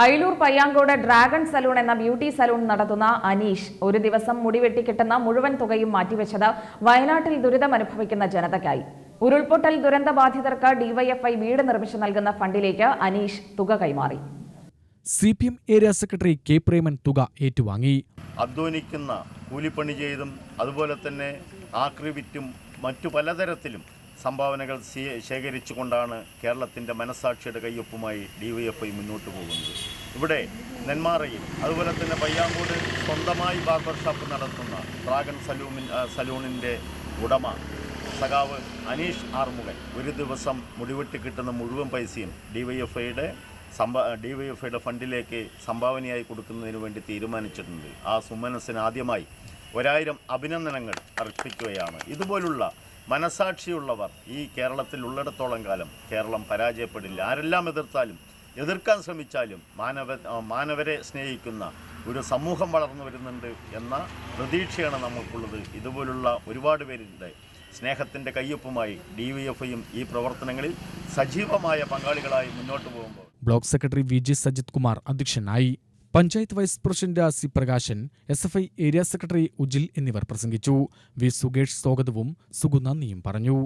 Ayilur Payyankode dragon salon എന്ന beauty salon നടത്തുന്ന അനീഷ് ഒരു ദിവസം മുടിവെട്ടി കിട്ടുന്ന മുഴുവൻ തുകയും മാറ്റിവെച്ചത് വയനാട്ടിൽ ദുരിതമനുഭവിക്കുന്ന ജനതയ്ക്കായി. ഉരുൾപൊട്ടൽ ദുരന്ത ബാധിതർക്ക് ഡിവൈഎഫ്ഐ വീട് നിർമ്മിച്ചു നൽകുന്ന ഫണ്ടിലേക്ക് അനീഷ് തുക കൈമാറി. C P M area secretary K Preman തുക ഏറ്റുവാങ്ങി. അധ്വാനിക്കുന്ന കൂലിപ്പണി ചെയ്തും അതുപോലെ തന്നെ ആക്രി വിറ്റും മറ്റു പലതരത്തിലും സംഭാവനകൾ ശേഖരിച്ചുകൊണ്ടാണ് കേരളത്തിന്റെ മനസാക്ഷിയുടെ കയ്യൊപ്പുമായി ഡി വൈ എഫ് ഐ മുന്നോട്ട് പോകുന്നത്. ഇവിടെ നെന്മാറയിൽ അതുപോലെ തന്നെ പയ്യാങ്കോട് സ്വന്തമായി ബാർബർ ഷോപ്പ് നടത്തുന്ന ഡ്രാഗൺ സലൂമിൻ സലൂണിന്റെ ഉടമ സഖാവ് അനീഷ് ആർമുഖൻ ഒരു ദിവസം മുടിവെട്ടി കിട്ടുന്ന മുഴുവൻ പൈസയും ഡി വൈ എഫ് ഐയുടെ സംഭാ ഡി വൈ എഫ് ഐയുടെ ഫണ്ടിലേക്ക് സംഭാവനയായി കൊടുക്കുന്നതിന് വേണ്ടി തീരുമാനിച്ചിട്ടുണ്ട്. ആ സുമനസിന് ആദ്യമായി ഒരായിരം അഭിനന്ദനങ്ങൾ അർപ്പിക്കുകയാണ്. ഇതുപോലുള്ള മനസാക്ഷിയുള്ളവർ ഈ കേരളത്തിൽ ഉള്ളിടത്തോളം കാലം കേരളം പരാജയപ്പെടില്ല. ആരെല്ലാം എതിർത്താലും എതിർക്കാൻ ശ്രമിച്ചാലും മാനവ മാനവരെ സ്നേഹിക്കുന്ന ഒരു സമൂഹം വളർന്നു വരുന്നുണ്ട് എന്ന പ്രതീക്ഷയാണ് നമുക്കുള്ളത് ഇതുപോലുള്ള ഒരുപാട് പേരുടെ സ്നേഹത്തിന്റെ കയ്യൊപ്പുമായി ഡി വി എഫ് ഈ പ്രവർത്തനങ്ങളിൽ സജീവമായ പങ്കാളികളായി മുന്നോട്ട് പോകുമ്പോൾ. Block secretary V G Sajith Kumar അധ്യക്ഷനായി. Panchayat vice president C Prakashan S F I area secretary Ujil എന്നിവർ പ്രസംഗിച്ചു. വി സുഗേഷ് സ്വാഗതവും സുഗുനന്ദിയും പറഞ്ഞു.